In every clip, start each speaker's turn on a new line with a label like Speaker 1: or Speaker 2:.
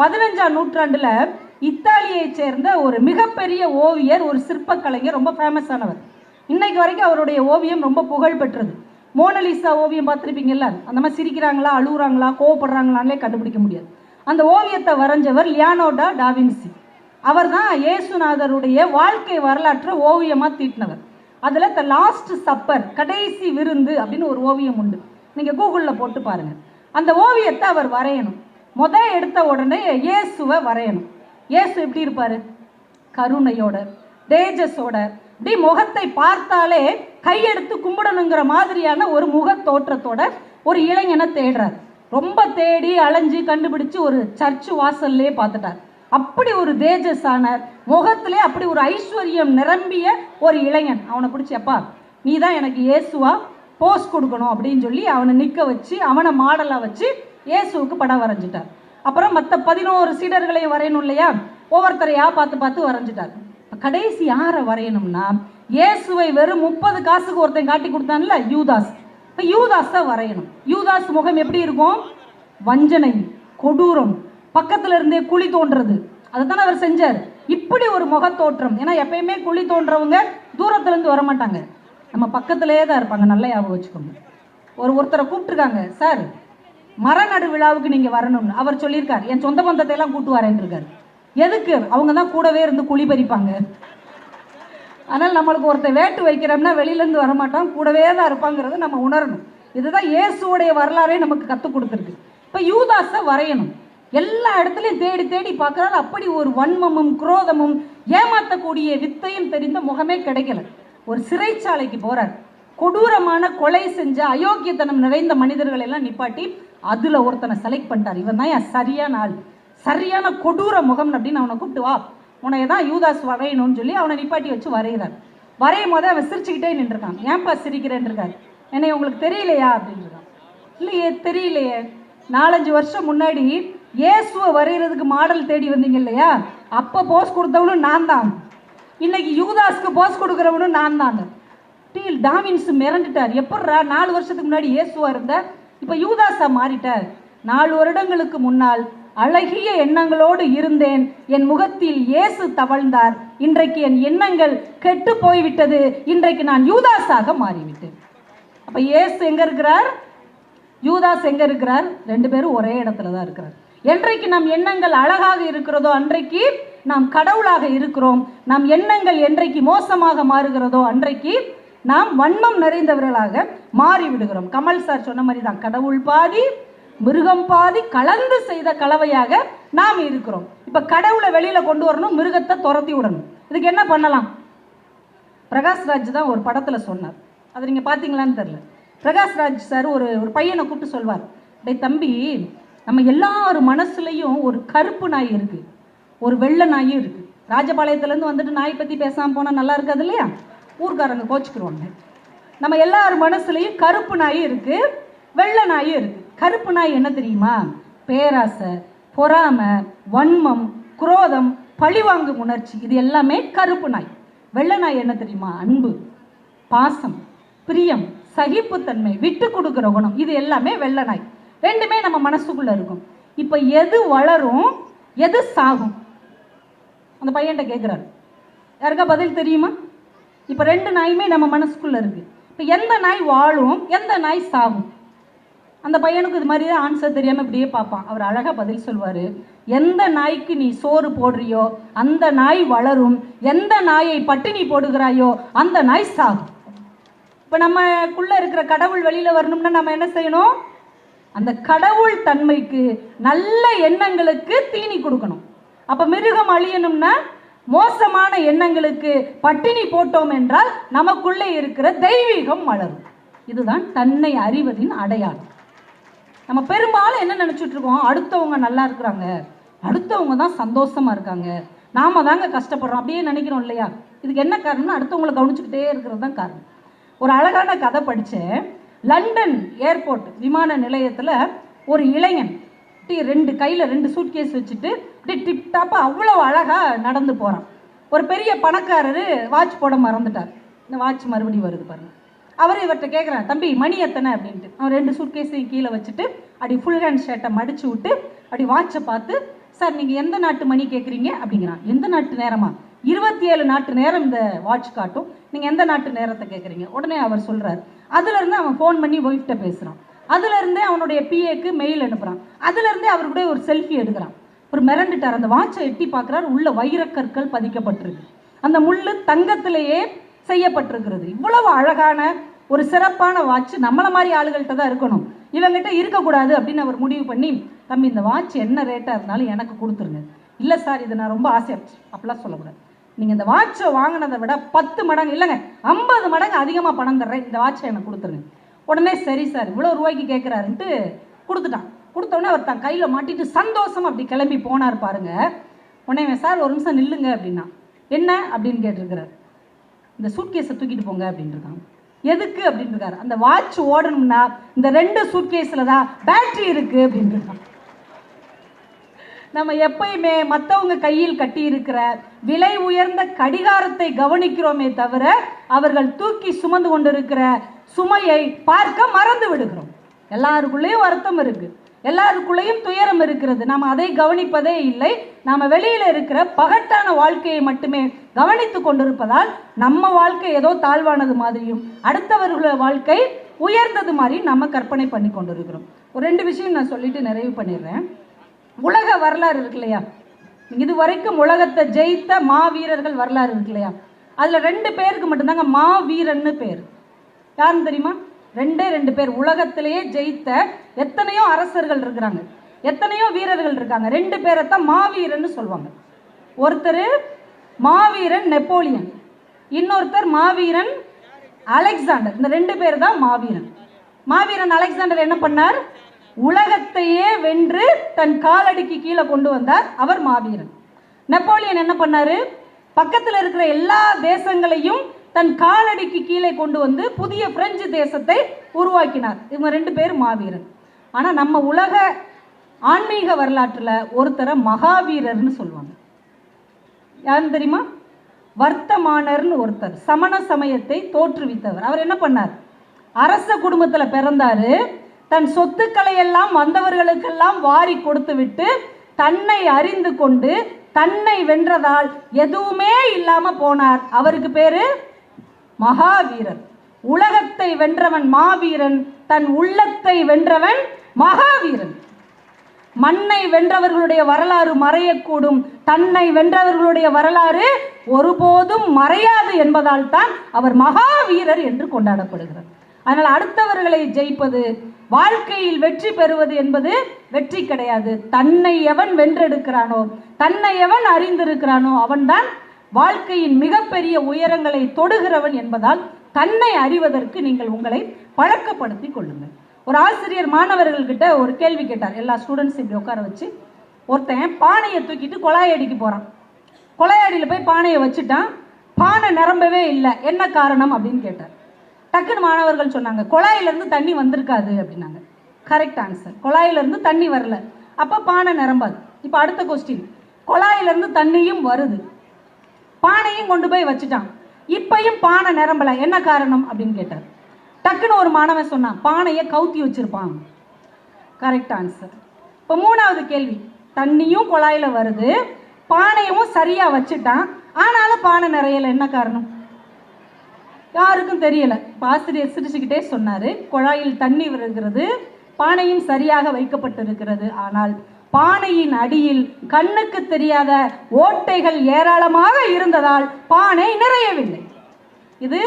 Speaker 1: பதினஞ்சாம் நூற்றாண்டில் இத்தாலியைச் சேர்ந்த ஒரு மிகப்பெரிய ஓவியர் ஒரு சிற்பக் கலைஞர் ரொம்ப ஃபேமஸ் ஆனவர். இன்னைக்கு வரைக்கும் அவருடைய ஓவியம் ரொம்ப புகழ் பெற்றது. மோனலிசா ஓவியம் பார்த்துருப்பீங்கல்ல அந்த மாதிரி சிரிக்கிறாங்களா அழுகுறாங்களா கோவப்படுறாங்களான்லே கண்டுபிடிக்க முடியாது. அந்த ஓவியத்தை வரைஞ்சவர் லியானோடா டாவின்சி அவர் தான் இயேசுநாதருடைய வாழ்க்கை வரலாற்றை ஓவியமாக தீட்டினவர். அதில் த லாஸ்ட் சப்பர் கடைசி விருந்து அப்படின்னு ஒரு ஓவியம் உண்டு. நீங்கள் கூகுளில் போட்டு பாருங்கள் அந்த ஓவியத்தை அவர் வரையணும். முத எடுத்த உடனே இயேசுவை வரையணும். இயேசு எப்படி இருப்பார்? கருணையோட தேஜஸோட இப்படி முகத்தை பார்த்தாலே கையெடுத்து கும்பிடணுங்கிற மாதிரியான ஒரு முக தோற்றத்தோட ஒரு இளைஞனை தேடுறார். ரொம்ப தேடி அலைஞ்சு கண்டுபிடிச்சு ஒரு சர்ச்சு வாசல்லே பார்த்துட்டார். அப்படி ஒரு தேஜஸான முகத்திலே அப்படி ஒரு ஐஸ்வர்யம் நிரம்பிய ஒரு இளைஞன். அவனை பிடிச்சி அப்பா நீ தான் எனக்கு இயேசுவா போஸ் கொடுக்கணும் அப்படின்னு சொல்லி அவனை நிற்க வச்சு அவனை மாடலாக வச்சு இயேசுவுக்கு படம் வரைஞ்சிட்டார். அப்புறம் மற்ற பதினோரு சீடர்களையும் வரையணும் இல்லையா? ஒவ்வொருத்தரையா பார்த்து பார்த்து வரைஞ்சிட்டார். கடைசி யாரை வரையணும்னா இயேசுவை வெறும் முப்பது காசுக்கு ஒருத்தன் காட்டி கொடுத்தான்ல யூதாஸ். இப்போ யூதாஸ் தான் வரையணும். யூதாஸ் முகம் எப்படி இருக்கும்? வஞ்சனை கொடூரம். பக்கத்துல இருந்தே குழி தோன்றது. அதுதானே அவர் செஞ்சார். இப்படி ஒரு முகத்தோற்றம். ஏன்னா எப்பயுமே குழி தோன்றவங்க தூரத்துலேருந்து வர மாட்டாங்க நம்ம பக்கத்திலே தான் இருப்பாங்க. நல்லா ஞாபகம் வச்சுக்கோங்க. ஒரு ஒருத்தரை கூப்பிட்டுருக்காங்க. சார் மரநடு விழாவுக்கு நீங்கள் வரணும்னு அவர் சொல்லியிருக்கார். என் சொந்த பந்தத்தை எல்லாம் கூட்டு வரேன்னு எதுக்கு? அவங்க தான் கூடவே இருந்து குழி பறிப்பாங்க. ஆனால் நம்மளுக்கு ஒருத்தர் வேட்டு வைக்கிறோம்னா வெளியிலேருந்து வரமாட்டோம் கூடவே தான் இருப்பாங்கிறத நம்ம உணரணும். இதுதான் இயேசுவோடைய வரலாறே நமக்கு கற்றுக் கொடுத்துருக்கு. இப்போ யூதாஸை வரையணும். எல்லா இடத்துலையும் தேடி தேடி பார்க்குறாரு. அப்படி ஒரு வன்மமும் குரோதமும் ஏமாற்றக்கூடிய வித்தையும் தெரிந்த முகமே கிடைக்கல. ஒரு சிறைச்சாலைக்கு போகிறார் கொடூரமான கொலை செஞ்ச அயோக்கியத்தனம் நிறைந்த மனிதர்களெல்லாம் நிப்பாட்டி அதில் ஒருத்தனை செலக்ட் பண்ணிட்டார். இவன் தான் என் சரியான ஆள். சரியான கொடூர முகம் அப்படின்னு அவனை கூப்பிட்டு வா. உனைய தான் யூதாஸ் வரையணும்னு சொல்லி அவனை நிப்பாட்டி வச்சு வரைகிறார். வரையும் போதே அவன் சிரிச்சுக்கிட்டே நின்றுருக்கான். ஏன்பா சிரிக்கிறேன் இருக்காரு? என்னை உங்களுக்கு தெரியலையா? அப்படின்றான் இல்லையே தெரியலையே. நாலஞ்சு வருஷம் முன்னாடி இயேசுவை வரைகிறதுக்கு மாடல் தேடி வந்தீங்க இல்லையா? அப்போ போஸ் கொடுத்தவனும் நான் தான். இன்னைக்கு யூதாஸ்க்கு போஸ் கொடுக்குறவனும் நான் தான். டீல் டாமின்ஸ் மிரண்டுட்டார். எப்பட்றா நாலு வருஷத்துக்கு முன்னாடி ஏசுவாக இருந்த இப்போ யூதாசா மாறிட்டார் நாலு வருடங்களுக்கு முன்னால் அழகிய எண்ணங்களோடு இருந்தேன். என் முகத்தில் இயேசு தவழ்ந்தார். இன்றைக்கு என் எண்ணங்கள் கெட்டு போய்விட்டது. இன்றைக்கு நான் யூதாஸாக மாறிவிட்டேன். அப்ப இயேசு எங்க இருக்கிறார்? யூதாஸ் எங்க இருக்கிறார்? ரெண்டு பேரும் ஒரே இடத்துல தான் இருக்கிறார். என்றைக்கு நம் எண்ணங்கள் அழகாக இருக்கிறதோ அன்றைக்கு நாம் கடவுளாக இருக்கிறோம். நம் எண்ணங்கள் என்றைக்கு மோசமாக மாறுகிறதோ அன்றைக்கு நாம் வன்மம் நிறைந்தவர்களாக மாறி விடுகிறோம் கமல் சார் சொன்ன மாதிரி தான் கடவுள் பாதி மிருகம் பாதி கலந்து செய்த கலவையாக நாம் இருக்கிறோம். இப்ப கடவுளை வெளியில கொண்டு வரணும் மிருகத்தை துரத்தி விடணும். இதுக்கு என்ன பண்ணலாம்? பிரகாஷ்ராஜ் தான் ஒரு படத்தில் சொன்னார். அது நீங்கள் பார்த்தீங்களான்னு தெரில பிரகாஷ்ராஜ் சார் ஒரு ஒரு பையனை கூப்பிட்டு சொல்வார். டே தம்பி நம்ம எல்லார் மனசுலையும் ஒரு கருப்பு நாய் இருக்குது ஒரு வெள்ளை நாயும் இருக்குது ராஜபாளையத்துலேருந்து வந்துட்டு நாய் பற்றி பேசாமல் போனால் நல்லா இருக்காது இல்லையா? ஊர்க்காரங்க கோச்சிக்கிருவாங்க. நம்ம எல்லார் மனசுலையும் கருப்பு நாயும் இருக்குது வெள்ளை நாயும் இருக்குது கருப்பு நாய் என்ன தெரியுமா? பேராசை பொறாமை வன்மம் குரோதம் பழிவாங்கும் உணர்ச்சி. இது எல்லாமே கருப்பு நாய். வெள்ளை நாய் என்ன தெரியுமா? அன்பு பாசம் பிரியம் சகிப்புத்தன்மை விட்டு கொடுக்குற குணம். இது எல்லாமே வெள்ளை நாய். ரெண்டுமே நம்ம மனசுக்குள்ளே இருக்கும். இப்போ எது வளரும் எது சாகும்? அந்த பையன்கிட்ட கேட்குறாரு யாருக்கா பதில் தெரியுமா? இப்போ ரெண்டு நாயுமே நம்ம மனசுக்குள்ளே இருக்கு. இப்போ எந்த நாய் வாழும் எந்த நாய் சாகும்? அந்த பையனுக்கு இது மாதிரி தான் ஆன்சர் தெரியாமல் இப்படியே பார்ப்பான். அவர் அழகாக பதில் சொல்வார். எந்த நாய்க்கு நீ சோறு போடுறியோ அந்த நாய் வளரும். எந்த நாயை பட்டினி போடுகிறாயோ அந்த நாய் சாகும். இப்போ நம்மக்குள்ளே இருக்கிற கடவுள் வெளியில் வரணும்னா நம்ம என்ன செய்யணும்? அந்த கடவுள் தன்மைக்கு நல்ல எண்ணங்களுக்கு தீனி கொடுக்கணும். அப்போ மிருகம் அழியணும்னா மோசமான எண்ணங்களுக்கு பட்டினி போட்டோம் என்றால் நமக்குள்ளே இருக்கிற தெய்வீகம் மலரும். இதுதான் தன்னை அறிவதின் அடையாளம். நம்ம பெரும்பாலும் என்ன நினைச்சிட்டு இருக்கோம்? அடுத்தவங்க நல்லா இருக்கிறாங்க. அடுத்தவங்க தான் சந்தோஷமா இருக்காங்க. நாம தாங்க கஷ்டப்படுறோம். அப்படியே நினைக்கிறோம் இல்லையா? இதுக்கு என்ன காரணம்னா அடுத்தவங்களை கவனிச்சுக்கிட்டே இருக்கிறது தான் காரணம். ஒரு அழகான கதை படித்தேன் லண்டன் ஏர்போர்ட் விமான நிலையத்தில் ஒரு இளைஞன் இப்படி ரெண்டு கையில் ரெண்டு சூட்கேஸ் வச்சுட்டு அப்படியே டிப் டாப்பாக அவ்வளோ அழகாக நடந்து போகிறான் ஒரு பெரிய பணக்காரர் வாட்ச் போட மறந்துட்டார். இந்த வாட்ச் மறுபடியும் வருது பாருங்கள் அவர் இவர்கிட்ட கேட்குறான் தம்பி மணி எத்தனை? அப்படின்ட்டு. அவன் ரெண்டு சூட்கேஸையும் கீழே வச்சுட்டு அப்படி ஃபுல் ஹேண்ட் ஷர்ட்டை மடிச்சு விட்டு அப்படி வாட்சை பார்த்து சார் நீங்கள் எந்த நாட்டு மணி கேட்குறீங்க அப்படிங்கிறான். எந்த நாட்டு நேரமா? இருபத்தி ஏழு நாட்டு நேரம் இந்த வாட்ச் காட்டும். நீங்கள் எந்த நாட்டு நேரத்தை கேட்குறீங்க உடனே அவர் சொல்கிறார் அதுலேருந்து அவன் ஃபோன் பண்ணி ஒய்ஃப்ட்ட பேசுகிறான் அதுலேருந்தே அவனுடைய பிஏக்கு மெயில் அனுப்புகிறான் அதுலேருந்தே அவர் கூட ஒரு செல்ஃபி எடுக்கிறான். ஒரு மிரண்டுட்டார். அந்த வாட்சை எட்டி பார்க்குறாரு. உள்ள வைரக்கற்கள் பதிக்கப்பட்டிருக்கு. அந்த முள்ளு தங்கத்திலேயே செய்யப்பட்டிருக்கிறது. இவ்வளவு அழகான ஒரு சிறப்பான வாட்ச் நம்மளை மாதிரி ஆளுகள்கிட்ட தான் இருக்கணும். இவங்ககிட்ட இருக்கக்கூடாது அப்படின்னு அவர் முடிவு பண்ணி தம்பி இந்த வாட்ச் என்ன ரேட்டாக இருந்தாலும் எனக்கு கொடுத்துருங்க. இல்லை சார் இது நான் ரொம்ப ஆசையாச்சு அப்படிலாம் சொல்லக்கூடாது. நீங்கள் இந்த வாட்சை வாங்கினதை விட பத்து மடங்கு இல்லைங்க ஐம்பது மடங்கு அதிகமாக பணம் தர்றேன். இந்த வாட்சை எனக்கு கொடுத்துருங்க. உடனே சரி சார் இவ்வளோ ரூபாய்க்கு கேட்குறாருன்ட்டு கொடுத்துட்டான். கொடுத்தோடனே அவர் தான் கையில் மாட்டிட்டு சந்தோஷம் அப்படி கிளம்பி போனார் பாருங்க. உடனே சார் ஒரு நிமிஷம் நில்லுங்க அப்படின்னா. என்ன? அப்படின்னு கேட்டிருக்கிறார். இந்த சூட்கேஸை தூக்கிட்டு போங்க அப்படின்ட்டுருக்காங்க. எதுக்கு? அப்படின்ட்டு அந்த வாட்ச் ஓடணும்னா இந்த ரெண்டு சூட்கேஸில் தான் பேட்டரி இருக்குது அப்படின்ட்டுருக்காங்க. இருக்கான் நம்ம எப்பயுமே மற்றவங்க கையில் கட்டி இருக்கிற விலை உயர்ந்த கடிகாரத்தை கவனிக்கிறோமே தவிர அவர்கள் தூக்கி சுமந்து கொண்டிருக்கிற சுமையை பார்க்க மறந்து விடுகிறோம். எல்லாருக்குள்ளேயும் வருத்தம் இருக்கு. எல்லாருக்குள்ளேயும் துயரம் இருக்கிறது. நாம் அதை கவனிப்பதே இல்லை. நாம் வெளியில் இருக்கிற பகட்டான வாழ்க்கையை மட்டுமே கவனித்து கொண்டிருப்பதால் நம்ம வாழ்க்கை ஏதோ தாழ்வானது மாதிரியும் அடுத்தவர்களோட வாழ்க்கை உயர்ந்தது மாதிரி நம்ம கற்பனை பண்ணி கொண்டிருக்கிறோம். ஒரு ரெண்டு விஷயம் நான் சொல்லிட்டு நிறைவு பண்ணிடுறேன். உலக வரலாறு இருக்கு இல்லையா? இது வரைக்கும் உலகத்தை ஜெயித்த மாவீரர்கள் வரலாறு இருக்கு இல்லையா? அதில் ரெண்டு பேருக்கு மட்டும்தாங்க மாவீரன்னு பேர். யாருன்னு தெரியுமா? ரெண்டே ரெண்டு பேர். உலகத்திலேயே ஜெயித்த எத்தனையோ அரசர்கள் இருக்கிறாங்க. எத்தனையோ வீரர்கள் இருக்காங்க. ரெண்டு பேரை தான் மாவீரன்னு சொல்லுவாங்க. ஒருத்தர் மாவீரன் நெப்போலியன். இன்னொருத்தர் மாவீரன் அலெக்சாண்டர். இந்த ரெண்டு பேர் தான் மாவீரன். மாவீரன் அலெக்சாண்டர் என்ன பண்ணார்? உலகத்தையே வென்று தன் காலடிக்கு கீழே கொண்டு வந்தார். அவர் மாவீரன். நெப்போலியன் என்ன பண்ணாரு? பக்கத்தில் இருக்கிற எல்லா தேசங்களையும் தன் காலடிக்கு கீழே கொண்டு வந்து புதிய பிரெஞ்சு தேசத்தை உருவாக்கினார். இவங்க ரெண்டு பேர் மாவீரன் ஆனால் நம்ம உலக ஆன்மீக வரலாற்றில் ஒருத்தரை மகாவீரர்னு சொல்லுவாங்க. யாருன்னு தெரியுமா? வர்த்தமானர்னு ஒருத்தர். சமண சமயத்தை தோற்றுவித்தவர். அவர் என்ன பண்ணார்? அரச குடும்பத்தில் பிறந்தாரு. தன் சொத்துக்களை எல்லாம் வந்தவர்களுக்கெல்லாம் வாரி கொடுத்து விட்டு தன்னை அறிந்து கொண்டு தன்னை வென்றதால் எதுவுமே இல்லாமல் போனார். அவருக்கு பேரு மகாவீரர் உலகத்தை வென்றவன் மாவீரன் தன் உள்ளத்தை வென்றவன் மகாவீரன். மண்ணை வென்றவர்களுடைய வரலாறு மறையக்கூடும். தன்னை வென்றவர்களுடைய வரலாறு ஒருபோதும் மறையாது என்பதால் தான் அவர் மகாவீரர் என்று கொண்டாடப்படுகிறார். அதனால் அடுத்தவர்களை ஜெயிப்பது வாழ்க்கையில் வெற்றி பெறுவது என்பது வெற்றி கிடையாது. தன்னை எவன் வென்றெடுக்கிறானோ தன்னை எவன் அறிந்திருக்கிறானோ அவன்தான் வாழ்க்கையின் மிகப்பெரிய உயரங்களை தொடுகிறவன் என்பதால் தன்னை அறிவதற்கு நீங்கள் உங்களை பழக்கப்படுத்தி கொள்ளுங்கள். ஒரு ஆசிரியர் மாணவர்கள்கிட்ட ஒரு கேள்வி கேட்டார். எல்லா ஸ்டூடெண்ட்ஸ் இப்படி உட்கார வச்சு ஒருத்தன் பானையை தூக்கிட்டு கொலாயடிக்கு போகிறான் கொலையாடியில் போய் பானையை வச்சுட்டான். பானை நிரம்பவே இல்லை. என்ன காரணம் அப்படின்னு கேட்டார். டக்குன்னு மாணவர்கள் சொன்னாங்க குழாயிலேருந்து தண்ணி வந்திருக்காது அப்படின்னாங்க. கரெக்ட் ஆன்சர் குழாயிலேருந்து தண்ணி வரல. அப்போ பானை நிரம்பாது. இப்போ அடுத்த கொஸ்டின் குழாயிலேருந்து தண்ணியும் வருது. பானையும் கொண்டு போய் வச்சுட்டான். இப்பையும் பானை நிரம்பல. என்ன காரணம் அப்படின்னு கேட்டார். டக்குன்னு ஒரு மாணவன் சொன்னான் பானையை கவுத்தி வச்சிருப்பான். கரெக்ட் ஆன்சர் இப்போ மூணாவது கேள்வி. தண்ணியும் குழாயில் வருது. பானையும் சரியாக வச்சுட்டான். ஆனாலும் பானை நிறையல. என்ன காரணம்? யாருக்கும் தெரியல. இப்ப ஆசிரியர் சிரிச்சுக்கிட்டே சொன்னார். குழாயில் தண்ணி வருகிறது பானையும் சரியாக வைக்கப்பட்டிருக்கிறது. ஆனால் பானையின் அடியில் கண்ணுக்கு தெரியாத ஓட்டைகள் ஏராளமாக இருந்ததால் பானை நிறையவில்லை. இது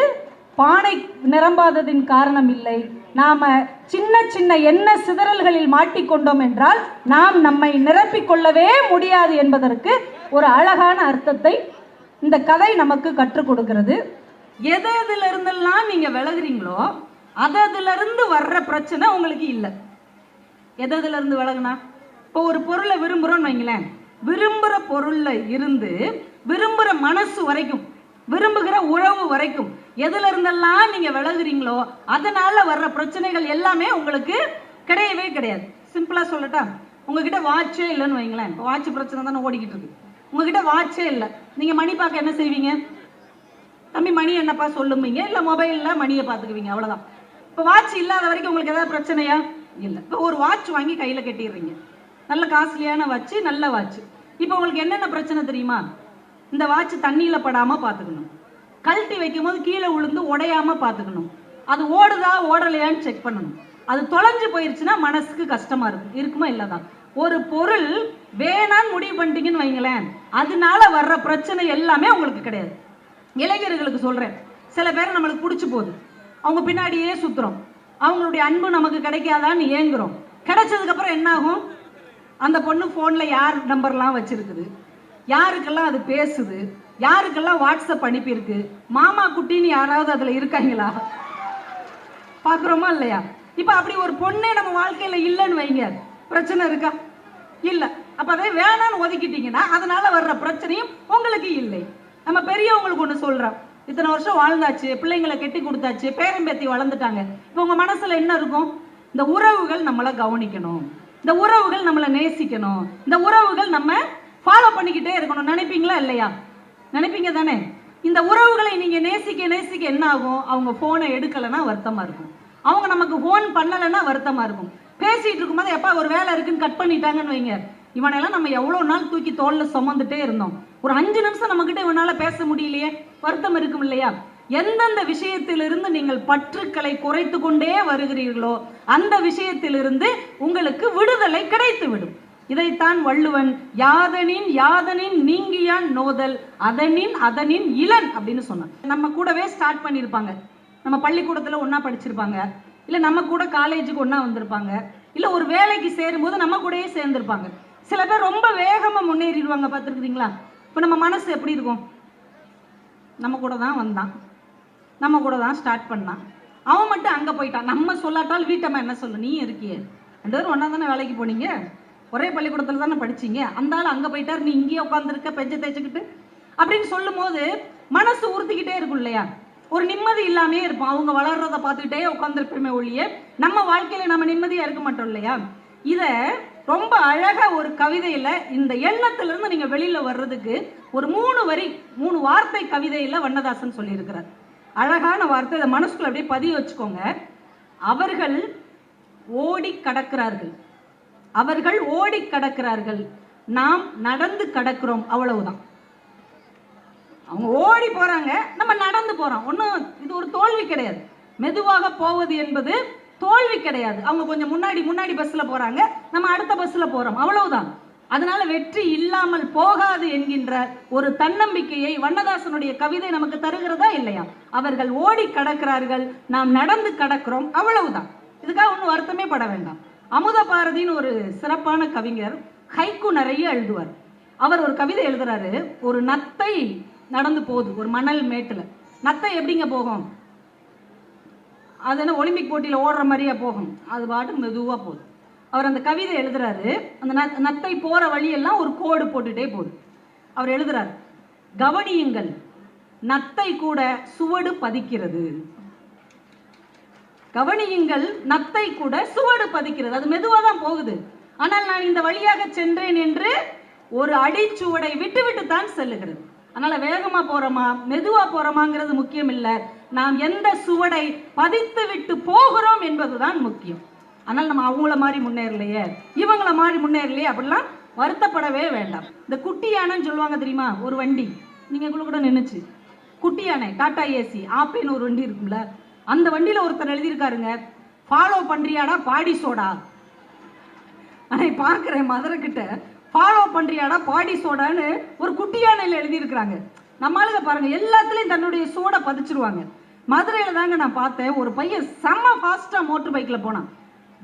Speaker 1: பானை நிரம்பாததின் காரணம் இல்லை நாம சின்ன சின்ன என்ன சிதறல்களில் மாட்டிக்கொண்டோம் என்றால் நாம் நம்மை நிரப்பிக்கொள்ளவே முடியாது என்பதற்கு ஒரு அழகான அர்த்தத்தை இந்த கதை நமக்கு கற்றுக் கொடுக்கிறது. எது எதுல இருந்தெல்லாம் நீங்க விலகுறீங்களோ அது இருந்து வர்ற பிரச்சனை உங்களுக்கு இல்லை. எது எதுல இருந்து விலகுனா? இப்போ ஒரு பொருளை விரும்புகிறோன்னு வைங்களேன். விரும்புகிற பொருளில் இருந்து விரும்புகிற மனசு வரைக்கும் விரும்புகிற உழவு வரைக்கும் எதுல இருந்தெல்லாம் நீங்க விலகுறீங்களோ அதனால வர்ற பிரச்சனைகள் எல்லாமே உங்களுக்கு கிடையவே கிடையாது. சிம்பிளா சொல்லட்டா உங்ககிட்ட வாட்சே இல்லைன்னு வைங்களேன். இப்போ வாட்ச் பிரச்சனை தானே ஓடிக்கிட்டு இருக்கு. உங்ககிட்ட வாட்சே இல்லை. நீங்க மணி பார்க்க என்ன செய்வீங்க? தம்பி மணி என்னப்பா சொல்லுவீங்க இல்லை மொபைலில் மணியை பார்த்துக்குவீங்க அவ்வளோதான் இப்போ வாட்ச் இல்லாத வரைக்கும் உங்களுக்கு ஏதாவது பிரச்சனையா? இல்லை. இப்போ ஒரு வாட்ச் வாங்கி கையில் கட்டிடுறீங்க. நல்ல காஸ்ட்லியான வாட்ச் நல்ல வாட்ச். இப்போ உங்களுக்கு என்னென்ன பிரச்சனை தெரியுமா? இந்த வாட்ச் தண்ணியில் படாமல் பார்த்துக்கணும் கழட்டி வைக்கும் போது கீழே விழுந்து உடையாமல் பார்த்துக்கணும் அது ஓடுதா ஓடலையான்னு செக் பண்ணணும். அது தொலைஞ்சு போயிருச்சுன்னா மனசுக்கு கஷ்டமாக இருக்கும். இருக்குமா இல்லதா? ஒரு பொருள் வேணான்னு முடிவு பண்ணிட்டீங்கன்னு வைங்களேன். அதனால வர்ற பிரச்சனை எல்லாமே உங்களுக்கு கிடையாது. இளைஞர்களுக்கு சொல்கிறேன் சில பேர் நம்மளுக்கு பிடிச்சி போகுது. அவங்க பின்னாடியே சுற்றுறோம் அவங்களுடைய அன்பு நமக்கு கிடைக்காதான்னு ஏங்குறோம். கிடைச்சதுக்கப்புறம் என்னாகும்? என்ன ஆகும் அந்த பொண்ணு ஃபோனில் யார் நம்பர்லாம் வச்சுருக்குது? யாருக்கெல்லாம் அது பேசுது? யாருக்கெல்லாம் வாட்ஸ்அப் அனுப்பியிருக்கு? மாமா குட்டின்னு யாராவது அதில் இருக்காங்களா? பார்க்குறோமா இல்லையா? இப்போ அப்படி ஒரு பொண்ணே நம்ம வாழ்க்கையில் இல்லைன்னு வைங்க. பிரச்சனை இருக்கா? இல்லை. அப்போ அதை வேணான்னு ஒதுக்கிட்டீங்கன்னா அதனால் வர்ற பிரச்சனையும் உங்களுக்கு இல்லை. நம்ம பெரியவங்களுக்கு ஒன்று சொல்கிறோம் இத்தனை வருஷம் வாழ்ந்தாச்சு பிள்ளைங்களை கெட்டி கொடுத்தாச்சு பேரம்பேத்தி வளர்ந்துட்டாங்க. இப்போ உங்கள் மனசில் என்ன இருக்கும்? இந்த உறவுகள் நம்மளை கவனிக்கணும். இந்த உறவுகள் நம்மளை நேசிக்கணும். இந்த உறவுகள் நம்ம ஃபாலோ பண்ணிக்கிட்டே இருக்கணும். நினைப்பீங்களா? இல்லையா? நினைப்பீங்க தானே? இந்த உறவுகளை நீங்கள் நேசிக்க நேசிக்க என்ன ஆகும்? அவங்க ஃபோனை எடுக்கலைன்னா வருத்தமாக இருக்கும். அவங்க நமக்கு ஃபோன் பண்ணலைன்னா வருத்தமாக இருக்கும். பேசிகிட்டு இருக்கும்போது எப்போ ஒரு வேலை இருக்குன்னு கட் பண்ணிட்டாங்கன்னு வைங்க. இவனையெல்லாம் நம்ம எவ்வளோ நாள் தூக்கி தோளில் சுமந்துட்டே இருந்தோம். ஒரு அஞ்சு நிமிஷம் நம்மக்கிட்ட இவனால் பேச முடியலையே. வருத்தம் இருக்கும் இல்லையா? எந்தெந்த விஷயத்திலிருந்து நீங்கள் பற்றுக்களை குறைத்து கொண்டே வருகிறீர்களோ அந்த விஷயத்திலிருந்து உங்களுக்கு விடுதலை கிடைத்து விடும் இதைத்தான் வள்ளுவன் யாதனின் யாதனின் நீங்கியான் நோதல் அதனின் அதனின் இளன் அப்படின்னு சொன்னான். நம்ம கூடவே ஸ்டார்ட் பண்ணியிருப்பாங்க. நம்ம பள்ளிக்கூடத்தில் ஒன்றா படிச்சிருப்பாங்க. இல்லை நம்ம கூட காலேஜுக்கு ஒன்றா வந்திருப்பாங்க. இல்லை ஒரு வேலைக்கு சேரும்போது நம்ம கூடயே சேர்ந்துருப்பாங்க. சில பேர் ரொம்ப வேகமாக முன்னேறிடுவாங்க பார்த்துருக்குறீங்களா? இப்போ நம்ம மனசு எப்படி இருக்கும்? நம்ம கூட தான் வந்தான். நம்ம கூட தான் ஸ்டார்ட் பண்ணான். அவன் மட்டும் அங்கே போயிட்டான். நம்ம சொல்லாட்டால் வீட்டம்மா என்ன சொல்லு? நீ இருக்கியே ரெண்டு பேரும் ஒன்றா தானே வேலைக்கு போனீங்க? ஒரே பள்ளிக்கூடத்தில் தானே படிச்சீங்க. அந்த ஆள் அங்கே போயிட்டார். நீ இங்கேயே உட்காந்துருக்க பெஞ்ச தேய்ச்சிக்கிட்டு. அப்படின்னு சொல்லும் போது மனசு உறுத்திக்கிட்டே இருக்கும் இல்லையா? ஒரு நிம்மதி இல்லாமே இருப்போம் அவங்க வளர்றத பார்த்துக்கிட்டே உட்காந்துருப்போமே ஒழிய நம்ம வாழ்க்கையில நம்ம நிம்மதியாக இருக்க மாட்டோம் இல்லையா? இதை ரொம்ப அழகாக ஒரு கவிதையில இந்த எண்ணத்துலேருந்து நீங்கள் வெளியில் வர்றதுக்கு ஒரு மூணு வரி மூணு வார்த்தை கவிதையில் வண்ணதாசன் சொல்லியிருக்கிறார். அழகான வார்த்தை அதை மனசுக்குள்ள அப்படியே பதிய வச்சுக்கோங்க. அவர்கள் ஓடி கடக்கிறார்கள். அவர்கள் ஓடி கடக்கிறார்கள். நாம் நடந்து கடக்கிறோம் அவ்வளவுதான். அவங்க ஓடி போறாங்க நம்ம நடந்து போறோம். ஒன்றும் இது ஒரு தோல்வி கிடையாது. மெதுவாக போவது என்பது தோல்வி கிடையாது. அவங்க கொஞ்சம் முன்னாடி முன்னாடி பஸ்ல போறாங்க நம்ம அடுத்த பஸ்ல போறோம். அவ்வளவுதான். அதனால வெற்றி இல்லாமல் போகாது என்கின்ற ஒரு தன்னம்பிக்கையை வண்ணதாசனுடைய கவிதை நமக்கு தருகிறதா இல்லையா? அவர்கள் ஓடி கடக்கிறார்கள் நாம் நடந்து கடக்கிறோம் அவ்வளவுதான். இதுக்காக ஒன்றும் வருத்தமே பட வேண்டாம். அமுத பாரதின்னு ஒரு சிறப்பான கவிஞர் ஹைக்கு நிறைய எழுதுவார். அவர் ஒரு கவிதை எழுதுறாரு ஒரு நத்தை நடந்து போகுது ஒரு மணல் மேட்டில். நத்தை எப்படிங்க போகும்? அது என்ன ஒலிம்பிக் போட்டியில் ஓடுற மாதிரியே போகும்? அது பாட்டு மெதுவாக போகுது. அவர் அந்த கவிதை எழுதுறாரு. அந்த நத்தை போற வழியெல்லாம் ஒரு கோடு போட்டுட்டே போகுது. அவர் எழுதுறார் கவனியுங்கள் நத்தை கூட சுவடு பதிக்கிறது. கவனியுங்கள் நத்தை கூட சுவடு பதிக்கிறது. அது மெதுவாக தான் போகுது. ஆனால் நான் இந்த வழியாக சென்றேன் என்று ஒரு அடிச்சுவடை விட்டு விட்டு தான் செல்லுகிறது. அதனால வேகமா போறோமா? மெதுவா போறோமாங்கிறது முக்கியம் இல்லை. நாம் எந்த சுவடை பதித்து விட்டு போகிறோம் என்பதுதான் முக்கியம். ஆனால் நம்ம அவங்கள மாதிரி முன்னேறலையே இவங்கள மாதிரி முன்னேறலையே அப்படிலாம் வருத்தப்படவே வேண்டாம். இந்த குட்டி யானைன்னு சொல்லுவாங்க தெரியுமா? ஒரு வண்டி. நீங்க கூட கூட நின்னுச்சு. குட்டி யானை டாடா ஏசி ஆப்பேன்னு ஒரு வண்டி இருக்கும்ல அந்த வண்டியில ஒருத்தர் எழுதியிருக்காருங்க. ஃபாலோ பண்றியாடா பாடி சோடா? ஆனால் பார்க்குறேன் மதுரை கிட்ட ஃபாலோ பண்றியாடா பாடி சோடான்னு ஒரு குட்டி யானையில எழுதியிருக்கிறாங்க. நம்ம பாருங்கள் பாருங்க எல்லாத்துலயும் தன்னுடைய சோடை பதிச்சிருவாங்க. மதுரையில தாங்க நான் பார்த்தேன் ஒரு பையன் செம்ம ஃபாஸ்ட்டாக மோட்டர் பைக்ல போனான்.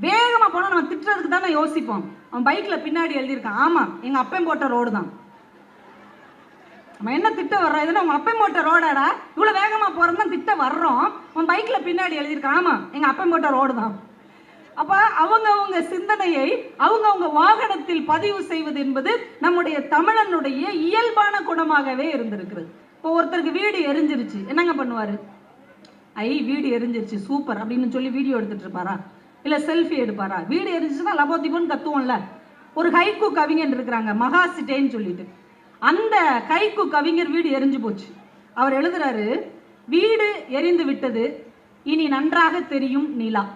Speaker 1: வேகமாக போனால் நம்ம திட்டுறதுக்கு தானே யோசிப்போம். அவன் பைக்கில் பின்னாடி எழுதியிருக்கான். ஆமாம் எங்கள் அப்பன் போட்ட ரோடு தான். நம்ம என்ன திட்ட வர்றோம்? இதுனா உங்கள் அப்பன் போட்ட ரோடாடா இவ்வளோ வேகமாக போகிறது தான் திட்ட வர்றோம். உன் பைக்கில் பின்னாடி எழுதியிருக்கான். ஆமாம் எங்கள் அப்பன் போட்ட ரோடு தான். அப்போ அவங்கவுங்க சிந்தனையை அவங்கவுங்க வாகனத்தில் பதிவு செய்வது என்பது நம்முடைய தமிழனுடைய இயல்பான குணமாகவே இருந்திருக்கிறது. இப்போ ஒருத்தருக்கு வீடு எரிஞ்சிருச்சு. என்னங்க பண்ணுவார்? ஐ வீடு எரிஞ்சிருச்சு. சூப்பர் அப்படின்னு சொல்லி வீடியோ எடுத்துட்டு இருப்பாரா? இல்ல செல்ஃபி எடுப்பாரா? வீடு எரிஞ்சிச்சுன்னா லபோதிபோன்னு கத்துவோம்ல. ஒரு ஹைக்கு கவிஞர் இருக்கிறாங்க மகாசிட்டேன்னு சொல்லிட்டு. அந்த கைக்கு கவிஞர் வீடு எரிஞ்சு போச்சு. அவர் எழுதுறாரு வீடு எரிந்து விட்டது இனி நன்றாக தெரியும் நிலா.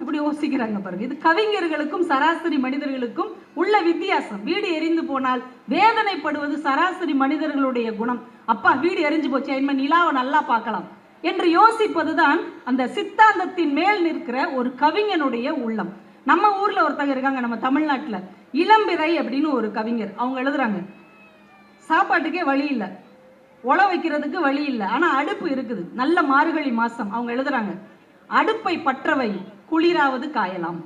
Speaker 1: இப்படி யோசிக்கிறாங்க பாருங்க. இது கவிஞர்களுக்கும் சராசரி மனிதர்களுக்கும் உள்ள வித்தியாசம். வீடு எரிந்து போனால் வேதனைப்படுவது சராசரி மனிதர்களுடைய குணம். அப்பா வீடு எரிஞ்சு போச்சு. இனிமே நிலாவை நல்லா பார்க்கலாம். என்று யோசிப்பதுதான் அந்த சித்தாந்தத்தின் மேல் நிற்கிற ஒரு கவிஞனுடைய உள்ளம். நம்ம ஊர்ல ஒருத்தங்க இருக்காங்க நம்ம தமிழ்நாட்டில். இளம்பிறை அப்படின்னு ஒரு கவிஞர். அவங்க எழுதுறாங்க சாப்பாட்டுக்கே வழி இல்லை. உழ வைக்கிறதுக்கு வழி இல்லை. ஆனா அடுப்பு இருக்குது. நல்ல மார்கழி மாசம். அவங்க எழுதுறாங்க அடுப்பை பற்றவை குளிராவது காயலாம்.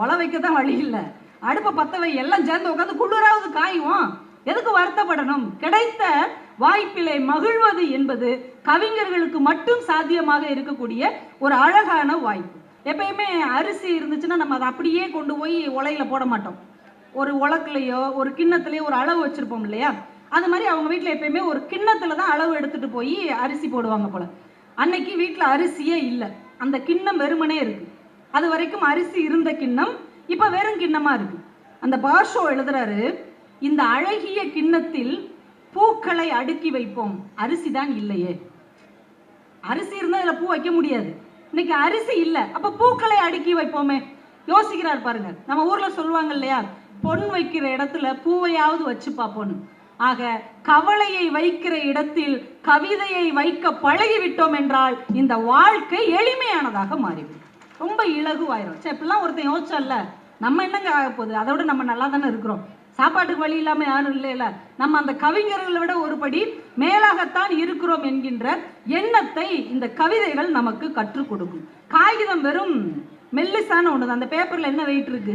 Speaker 1: உழ வைக்க தான் வழி இல்லை. அடுப்பை பத்தவை எல்லாம் சேர்ந்து உட்காந்து குளிராவது காயும் எதுக்கு வருத்தப்படணும்? கிடைத்த வாய்ப்பிலே மகிழ்வது என்பது கவிஞர்களுக்கு மட்டும் சாத்தியமாக இருக்கக்கூடிய ஒரு அழகான வாய்ப்பு. எப்பயுமே அரிசி இருந்துச்சுன்னா நம்ம அதை அப்படியே கொண்டு போய் உலையில போட மாட்டோம். ஒரு உலக்குலையோ ஒரு கிண்ணத்துலையோ ஒரு அளவு வச்சிருப்போம் இல்லையா? அது மாதிரி அவங்க வீட்டில் எப்பயுமே ஒரு கிண்ணத்தில் தான் அளவு எடுத்துட்டு போய் அரிசி போடுவாங்க போல. அன்னைக்கு வீட்டில் அரிசியே இல்லை. அந்த கிண்ணம் வெறுமனே இருக்கு. அது வரைக்கும் அரிசி இருந்த கிண்ணம் இப்போ வெறும் கிண்ணமா இருக்கு. அந்த பாஷோ எழுதுறாரு இந்த அழகிய கிண்ணத்தில் பூக்களை அடுக்கி வைப்போம். அரிசி தான் இல்லையே. அரிசி இருந்தா இதில் பூ வைக்க முடியாது. இன்னைக்கு அரிசி இல்ல. அப்ப பூக்களை அடுக்கி வைப்போமே. யோசிக்கிறார் பாருங்க. நம்ம ஊர்ல சொல்லுவாங்க இல்லையா? பொன் வைக்கிற இடத்துல பூவையாவது வச்சு பார்ப்போம் ஆக கவலையை வைக்கிற இடத்தில் கவிதையை வைக்க பழகிவிட்டோம் என்றால் இந்த வாழ்க்கை எளிமையானதாக மாறிவிடும். ரொம்ப இலகுவாயிரும். சே இப்பெல்லாம் ஒருத்தன் யோசிச்சல்ல நம்ம என்னங்க ஆக போகுது? அதை விட நம்ம நல்லா தானே இருக்கிறோம். சாப்பாட்டுக்கு வழி இல்லாமல் யாரும் இல்லைல்ல நம்ம அந்த கவிஞர்களை விட ஒருபடி மேலாகத்தான் இருக்கிறோம் என்கின்ற எண்ணத்தை இந்த கவிதைகள் நமக்கு கற்றுக் கொடுக்கும். காகிதம் வெறும் மெல்லிசான ஒன்று அந்த பேப்பரில் என்ன வெயிட் இருக்கு?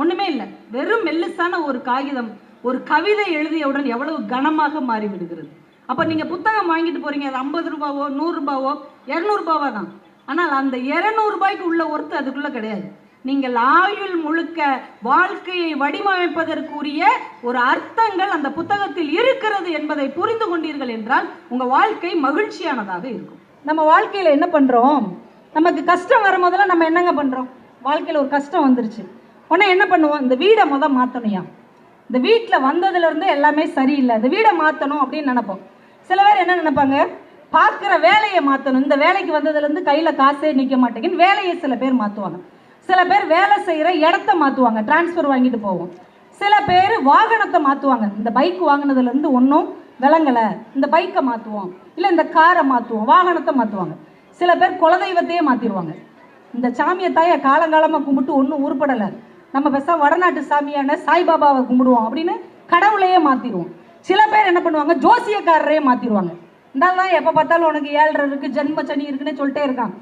Speaker 1: ஒன்றுமே இல்லை. வெறும் மெல்லிசான ஒரு காகிதம் ஒரு கவிதை எழுதியவுடன் எவ்வளவு கனமாக மாறிவிடுகிறது. அப்போ நீங்கள் புத்தகம் வாங்கிட்டு போகிறீங்க அது ஐம்பது ரூபாவோ நூறுரூபாவோ இரநூறுபாவோ தான். ஆனால் அந்த இரநூறுபாய்க்கு உள்ள ஒர்த்து அதுக்குள்ளே கிடையாது. நீங்கள் ஆயுள் முழுக்க வாழ்க்கையை வடிவமைப்பதற்குரிய ஒரு அர்த்தங்கள் அந்த புத்தகத்தில் இருக்கிறது என்பதை புரிந்து கொண்டீர்கள் என்றால் உங்கள் வாழ்க்கை மகிழ்ச்சியானதாக இருக்கும். நம்ம வாழ்க்கையில் என்ன பண்ணுறோம் நமக்கு கஷ்டம் வரும்போதெல்லாம் நம்ம என்னங்க பண்ணுறோம் வாழ்க்கையில் ஒரு கஷ்டம் வந்துருச்சு. உடனே என்ன பண்ணுவோம்? இந்த வீடை மொதல் மாத்தணும்யா. இந்த வீட்டில் வந்ததுலேருந்து எல்லாமே சரியில்லை. இந்த வீடை மாற்றணும் அப்படின்னு நினைப்போம். சில பேர் என்ன நினைப்பாங்க? பார்க்குற வேலையை மாற்றணும் இந்த வேலைக்கு வந்ததுலேருந்து கையில் காசே நிற்க மாட்டேங்குன்னு வேலையை சில பேர் மாற்றுவாங்க சில பேர் வேலை செய்கிற இடத்த மாற்றுவாங்க டிரான்ஸ்ஃபர் வாங்கிட்டு போவோம். சில பேர் வாகனத்தை மாற்றுவாங்க இந்த பைக் வாங்கினதுலேருந்து ஒன்றும் விளங்கலை. இந்த பைக்கை மாற்றுவோம் இல்லை இந்த காரை மாற்றுவோம் வாகனத்தை மாற்றுவாங்க சில பேர் குலதெய்வத்தையே மாற்றிடுவாங்க இந்த சாமியை தாயை காலங்காலமாக கும்பிட்டு ஒன்றும் உருப்படலை. நம்ம பெருசாக வடநாட்டு சாமியான சாய்பாபாவை கும்பிடுவோம் அப்படின்னு கடவுளையே மாற்றிடுவோம் சில பேர் என்ன பண்ணுவாங்க? ஜோசியக்காரரையே மாற்றிடுவாங்க இந்தாலாம் எப்போ பார்த்தாலும் உனக்கு ஏழரை இருக்குது ஜென்ம சனி இருக்குன்னு சொல்லிட்டே இருக்கான்.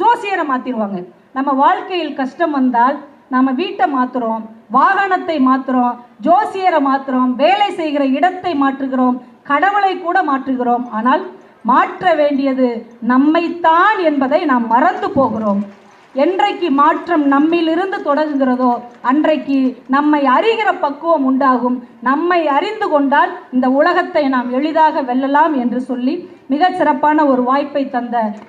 Speaker 1: ஜோசியரை மாற்றிடுவாங்க நம்ம வாழ்க்கையில் கஷ்டம் வந்தால் நம்ம வீட்டை மாற்றுறோம் வாகனத்தை மாற்றுறோம் ஜோசியரை மாற்றுறோம் வேலை செய்கிற இடத்தை மாற்றுகிறோம் கடவுளை கூட மாற்றுகிறோம். ஆனால் மாற்ற வேண்டியது நம்மைத்தான் என்பதை நாம் மறந்து போகிறோம். என்றைக்கு மாற்றம் நம்மிலிருந்து தொடங்குகிறதோ அன்றைக்கு நம்மை அறிகிற பக்குவம் உண்டாகும். நம்மை அறிந்து கொண்டால் இந்த உலகத்தை நாம் எளிதாக வெல்லலாம் என்று சொல்லி மிகச் சிறப்பான ஒரு வாய்ப்பை தந்த